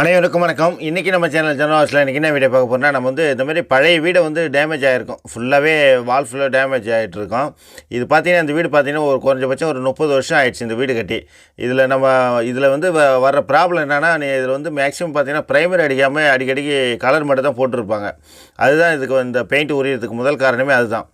அனைவருக்கும் வணக்கம். இன்றைக்கி நம்ம சேனல் ஜனவாஸில் இன்றைக்கி என்ன வீடியோ பார்க்க போகிறோம்னா நம்ம வந்து இந்த மாதிரி பழைய வீடை வந்து டேமேஜ் ஆகிருக்கும் ஃபுல்லாகவே வால் ஃபுல்லாக டேமேஜ் ஆகிட்டு இருக்கோம் இது பார்த்தீங்கன்னா இந்த வீடு பார்த்தீங்கன்னா ஒரு குறைஞ்சபட்சம் ஒரு முப்பது வருஷம் ஆயிடுச்சு இந்த வீடு கட்டி. இதில் நம்ம இதில் வந்து வ- ப்ராப்ளம் என்னென்னா இதில் வந்து மேக்ஸிமம் பார்த்தீங்கன்னா ப்ரைமரி அடிக்காமல் அடிக்கடிக்கு கலர் மட்டும் தான் போட்டிருப்பாங்க. அதுதான் இதுக்கு இந்த பெயிண்ட் உரியதுக்கு முதல் காரணமே அதுதான்.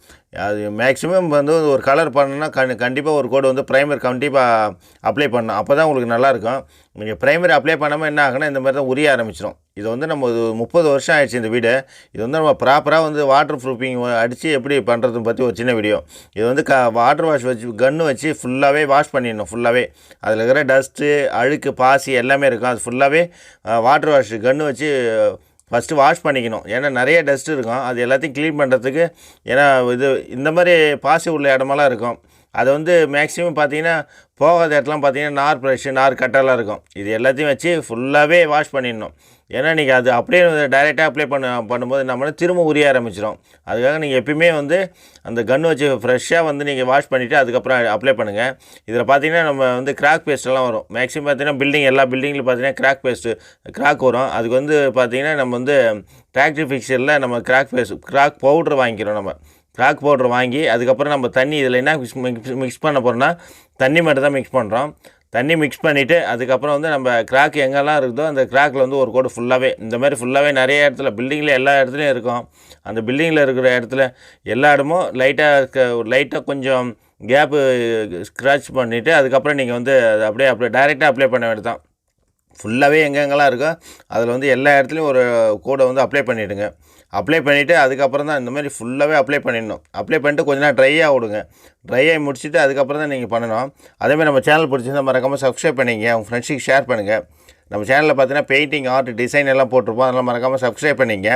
அது மேக்ஸிமம் வந்து ஒரு கலர் பண்ணணும்னா கண் கண்டிப்பாக ஒரு கோடு வந்து ப்ரைமரி கண்டிப்பாக அப்ளை பண்ணணும். அப்போ தான் உங்களுக்கு நல்லாயிருக்கும் நீங்கள் ப்ரைமரி அப்ளை பண்ணாமல் என்ன ஆகுனா இந்த மாதிரி தான் உரிய ஆரம்பிச்சிடும் இது வந்து நம்ம இது முப்பது வருஷம் ஆயிடுச்சு இந்த வீடு. இது வந்து நம்ம ப்ராப்பராக வந்து வாட்டர் ப்ரூஃபிங் அடித்து எப்படி பண்ணுறதுன்னு பற்றி ஒரு சின்ன வீடியோ இது வந்து க வாட்டர் வாஷ் வச்சு கன்று வச்சு ஃபுல்லாகவே வாஷ் பண்ணிடணும் ஃபுல்லாகவே அதில் இருக்கிற டஸ்ட்டு அழுக்கு பாசி எல்லாமே இருக்கும். அது ஃபுல்லாகவே வாட்டர் வாஷ் கன்று வச்சு ஃபஸ்ட்டு வாஷ் பண்ணிக்கணும். ஏன்னா நிறைய டஸ்ட் இருக்கும். அது எல்லாத்தையும் க்ளீன் பண்ணுறதுக்கு ஏன்னா இது இந்த மாதிரி பாசி உள்ள இடமெல்லாம் இருக்கும். அதை வந்து மேக்ஸிமம் பார்த்தீங்கன்னா போகாத இடத்துலாம் பார்த்தீங்கன்னா நார் ப்ரெஷ்ஷு நார் கட்டெல்லாம் இருக்கும். இது எல்லாத்தையும் வச்சு ஃபுல்லாகவே வாஷ் பண்ணிடணும். ஏன்னா நீங்கள் அது அப்ளை டைரெக்டாக அப்ளை பண்ண பண்ணும்போது நம்மள திரும்ப உரிய ஆரம்பிச்சிடும் அதுக்காக நீங்கள் எப்பயுமே வந்து அந்த கன் வச்சு ஃப்ரெஷ்ஷாக வந்து நீங்கள் வாஷ் பண்ணிவிட்டு அதுக்கப்புறம் அப்ளை பண்ணுங்கள் இதில் பார்த்தீங்கன்னா நம்ம வந்து கிராக் பேஸ்ட்டெல்லாம் வரும். மேக்ஸிமம் பார்த்தீங்கன்னா பில்டிங் எல்லா பில்டிங்லையும் பார்த்தீங்கன்னா கிராக் பேஸ்ட்டு கிராக் வரும். அதுக்கு வந்து பார்த்தீங்கன்னா நம்ம வந்து டிராக்டரி ஃபிக்சரில் நம்ம கிராக் பேஸ்ட் கிராக் பவுடர் வாங்கிக்கிறோம் நம்ம. கிராக் பவுடர் வாங்கி அதுக்கப்புறம் நம்ம தண்ணி இதில் என்ன மிக்ஸ் மிக்ஸ் மிக்ஸ் பண்ண போகிறோம்னா தண்ணி மட்டும் தான் மிக்ஸ் பண்ணுறோம் தண்ணி மிக்ஸ் பண்ணிவிட்டு அதுக்கப்புறம் வந்து நம்ம கிராக் எங்கெல்லாம் இருக்குதோ அந்த கிராக்கில் வந்து ஒரு கோடு ஃபுல்லாகவே இந்த மாதிரி ஃபுல்லாகவே நிறைய இடத்துல பில்டிங்கில் எல்லா இடத்துலையும் இருக்கும். அந்த பில்டிங்கில் இருக்கிற இடத்துல எல்லா இடமும் லைட்டாக லைட்டாக கொஞ்சம் கேப்பு ஸ்க்ராட்ச் பண்ணிவிட்டு அதுக்கப்புறம் நீங்கள் வந்து அதை அப்படியே அப்ளை டைரெக்டாக அப்ளை பண்ண வேண்டியது தான் ஃபுல்லாகவே எங்கெங்கெல்லாம் இருக்கோ அதில் வந்து எல்லா இடத்துலையும் ஒரு கோடை வந்து அப்ளை பண்ணிவிடுங்க அப்ளை பண்ணிவிட்டு அதுக்கப்புறம் தான் இந்த மாதிரி ஃபுல்லாகவே அப்ளை பண்ணிடணும். அப்ளை பண்ணிட்டு கொஞ்ச நேரம் ட்ரையாக விடுங்க. ட்ரை ஆகி முடிச்சுட்டு அதுக்கப்புறம் தான் நீங்கள் பண்ணணும். அதேமாதிரி நம்ம சேனல் பிடிச்சிருந்தா மறக்காமல் சப்ஸ்கிரைப் பண்ணிங்க. உங்கள் ஃப்ரெண்ட்ஸுக்கு ஷேர் பண்ணுங்கள் நம்ம சேனலில் பார்த்தீங்கன்னா பெயிண்டிங் ஆர்ட் டிசைன் எல்லாம் போட்டிருப்போம். அதெல்லாம் மறக்காமல் சப்ஸ்கிரைப் பண்ணிங்க.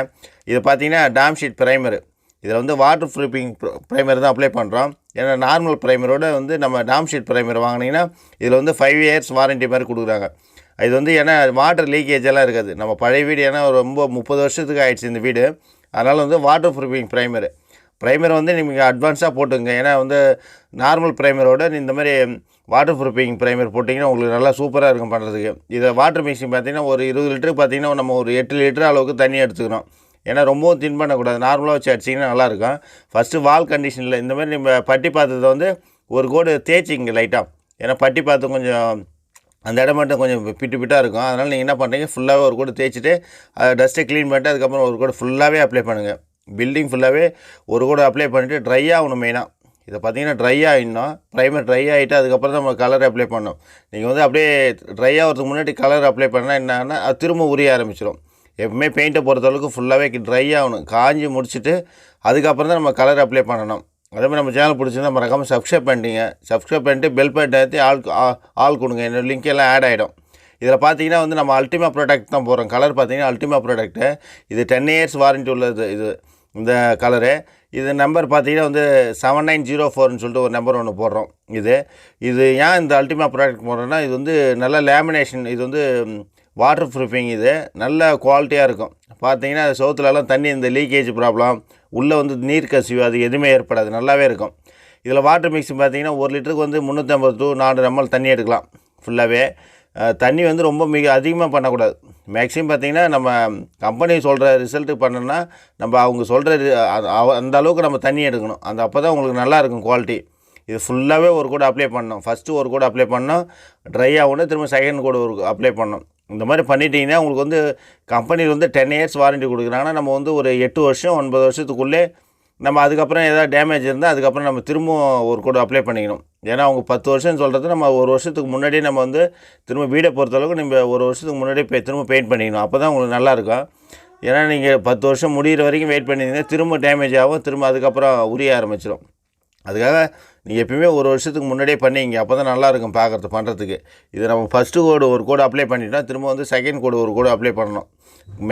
இது பார்த்தீங்கன்னா டாம் ஷீட் ப்ரைமரு இதில் வந்து வாட்டர் ப்ரூஃபிங் ப்ரைமர் தான் அப்ளை பண்ணுறோம் ஏன்னா நார்மல் ப்ரைமரோட வந்து நம்ம டாம் ஷீட் ப்ரைமர் வாங்கினீங்கன்னா இதில் வந்து ஃபைவ் இயர்ஸ் வாரண்டி மாதிரி கொடுக்குறாங்க. இது வந்து ஏன்னா வாட்டர் லீக்கேஜ் எல்லாம் இருக்காது. நம்ம பழைய வீடு ஏன்னா ரொம்ப முப்பது வருஷத்துக்கு ஆயிடுச்சு இந்த வீடு. அதனால் வந்து வாட்டர் ப்ரூஃபிங் ப்ரைமரு ப்ரைமர் வந்து நீங்கள் அட்வான்ஸாக போட்டுங்க ஏன்னா வந்து நார்மல் ப்ரைமரோட இந்த மாதிரி வாட்டர் ப்ரூஃபிங் ப்ரைமர் போட்டிங்கன்னா உங்களுக்கு நல்லா சூப்பராக இருக்கும் பண்ணுறதுக்கு இதை வாட்டர் மிக்சிங் பார்த்தீங்கன்னா ஒரு இருபது லிட்டருக்கு பார்த்தீங்கன்னா நம்ம ஒரு எட்டு லிட்டர் அளவுக்கு தண்ணி எடுத்துக்கிறோம் ஏன்னா ரொம்பவும் தின் பண்ணக்கூடாது. நார்மலாக வச்சு அடிச்சிங்கன்னா நல்லாயிருக்கும் ஃபஸ்ட்டு வால் கண்டிஷனில் இந்த மாதிரி நம்ம பட்டி பாத்திரத்தை வந்து ஒரு கோடு தேய்ச்சிங்க லைட்டாக ஏன்னா பட்டி பாத்திரம் கொஞ்சம் அந்த இடம் மட்டும் கொஞ்சம் பிட்டு பிட்டாக இருக்கும். அதனால் நீங்கள் என்ன பண்ணுறீங்க ஃபுல்லாகவே ஒரு கூட தேய்ச்சிட்டு அதை டஸ்ட்டை க்ளீன் பண்ணிட்டு அதுக்கப்புறம் ஒரு கூட ஃபுல்லாகவே அப்ளை பண்ணுங்கள் பில்டிங் ஃபுல்லாகவே ஒரு கூட அப்ளை பண்ணிவிட்டு ட்ரை ஆகணும் மெயினாக இதை பார்த்தீங்கன்னா ட்ரை ஆகிடணும் ப்ரைமர் ட்ரை ஆகிட்டு அதுக்கப்புறம் தான் நம்ம கலர் அப்ளை பண்ணணும். நீங்கள் வந்து அப்படியே ட்ரை ஆகிறதுக்கு முன்னாடி கலர் அப்ளை பண்ணால் என்னன்னா அது திரும்ப உரிய ஆரம்பிச்சிடும் எப்பவுமே பெயிண்ட்டை பொறுத்தளவுக்கு ஃபுல்லாகவே ட்ரை ஆகணும். காஞ்சி முடிச்சுட்டு அதுக்கப்புறம் தான் நம்ம கலர் அப்ளை பண்ணணும். அதே மாதிரி நம்ம சேனல் பிடிச்சிருந்தா மறக்காமல் சப்ஸ்கிரைப் பண்ணிட்டீங்க. சப்ஸ்கிரைப் பண்ணிட்டு பெல் பட்டன் ஏற்றி ஆள் ஆள் கொடுங்க. என்னோட லிங்க் எல்லாம் ஆட் ஆகிடும் இதில் பார்த்தீங்கன்னா வந்து நம்ம அல்டிமா ப்ராடக்ட் தான் போகிறோம் கலர் பார்த்தீங்கன்னா அல்டிமா ப்ராடக்ட்டு இது டென் இயர்ஸ் வாரண்டி உள்ளது. இது இந்த கலரு இது நம்பர் பார்த்தீங்கன்னா வந்து செவன் நைன் ஜீரோ ஃபோர்னு சொல்லிட்டு ஒரு நம்பர் ஒன்று போடுறோம். இது இது ஏன் இந்த அல்டிமா ப்ராடக்ட் போடுறோன்னா இது வந்து நல்ல லேமினேஷன் இது வந்து வாட்டர் ப்ரூஃபிங் இது நல்ல குவாலிட்டியாக இருக்கும். பார்த்தீங்கன்னா சோத்துலலாம் தண்ணி இந்த லீக்கேஜ் ப்ராப்ளம் உள்ளே வந்து நீர் கசிவு அது எதுவுமே ஏற்படாது. நல்லாவே இருக்கும். இதில் வாட்டர் மிக்ஸிங் பார்த்தீங்கன்னா ஒரு லிட்டருக்கு வந்து முந்நூற்றம்பது டூ நானூறு நம்மள் தண்ணி எடுக்கலாம். ஃபுல்லாகவே தண்ணி வந்து ரொம்ப மிக அதிகமாக பண்ணக்கூடாது. மேக்ஸிமம் பார்த்திங்கன்னா நம்ம கம்பெனி சொல்கிற ரிசல்ட்டு பண்ணோன்னா நம்ம அவங்க சொல்கிற அந்த அளவுக்கு நம்ம தண்ணி எடுக்கணும். அந்த அப்போ தான் உங்களுக்கு நல்லாயிருக்கும் குவாலிட்டி இது ஃபுல்லாகவே ஒரு கூட அப்ளை பண்ணோம் ஃபஸ்ட்டு ஒரு கூட அப்ளை பண்ணோம் ட்ரை ஆகணும் திரும்ப செகண்ட் கூட ஒரு அப்ளை பண்ணோம் இந்த மாதிரி பண்ணிட்டீங்கன்னா உங்களுக்கு வந்து கம்பெனியில் வந்து டென் இயர்ஸ் வாரண்டி கொடுக்குறாங்கன்னா நம்ம வந்து ஒரு எட்டு வருஷம் ஒன்பது வருஷத்துக்குள்ளே நம்ம அதுக்கப்புறம் ஏதாவது டேமேஜ் இருந்தால் அதுக்கப்புறம் நம்ம திரும்பவும் ஒரு கூட அப்ளை பண்ணிக்கணும். ஏன்னா அவங்க பத்து வருஷம் சொல்கிறது நம்ம ஒரு வருஷத்துக்கு முன்னாடியே நம்ம வந்து திரும்ப வீடை பொறுத்தளவுக்கு நம்ம ஒரு வருஷத்துக்கு முன்னாடியே போய் திரும்ப பெயிண்ட் பண்ணிக்கணும். அப்போ தான் உங்களுக்கு நல்லாயிருக்கும் ஏன்னா நீங்கள் பத்து வருஷம் முடிகிற வரைக்கும் வெயிட் பண்ணியிருந்தீங்கன்னா திரும்ப டேமேஜ் ஆகும் திரும்ப அதுக்கப்புறம் உரிய ஆரம்பிச்சிடும் அதுக்காக நீங்கள் எப்பயுமே ஒரு வருஷத்துக்கு முன்னாடியே பண்ணிங்க. அப்போ தான் நல்லாயிருக்கும் பார்க்குறது பண்ணுறதுக்கு இது நம்ம ஃபஸ்ட்டு கோடு ஒரு கோடு அப்ளை பண்ணிட்டோம். திரும்ப வந்து செகண்ட் கோடு ஒரு கோடு அப்ளை பண்ணணும்.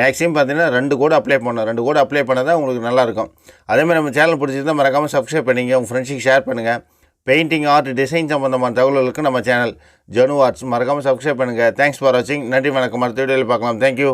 மேக்ஸிமம் பார்த்தீங்கன்னா ரெண்டு கோடு அப்ளை பண்ணணும். ரெண்டு கோடு அப்ளை பண்ணால் தான் உங்களுக்கு நல்லாயிருக்கும் அதேமாதிரி நம்ம சேனல் பிடிச்சிருந்தால் மறக்காமல் சப்ஸ்கிரைப் பண்ணிங்க. உங்கள் ஃப்ரெண்ட்ஸுக்கு ஷேர் பண்ணுங்கள் பெயிண்டிங் ஆர்ட் டிசைன் சம்மந்தமான தகவல்களுக்கு நம்ம சேனல் ஜனு ஆர்ட்ஸ் மறக்காமல் சப்ஸ்கிரைப் பண்ணுங்கள் தேங்க்ஸ் ஃபார் வாட்சிங் நன்றி வணக்கம். அடுத்த வீடியோவில் பார்க்கலாம். தேங்க்யூ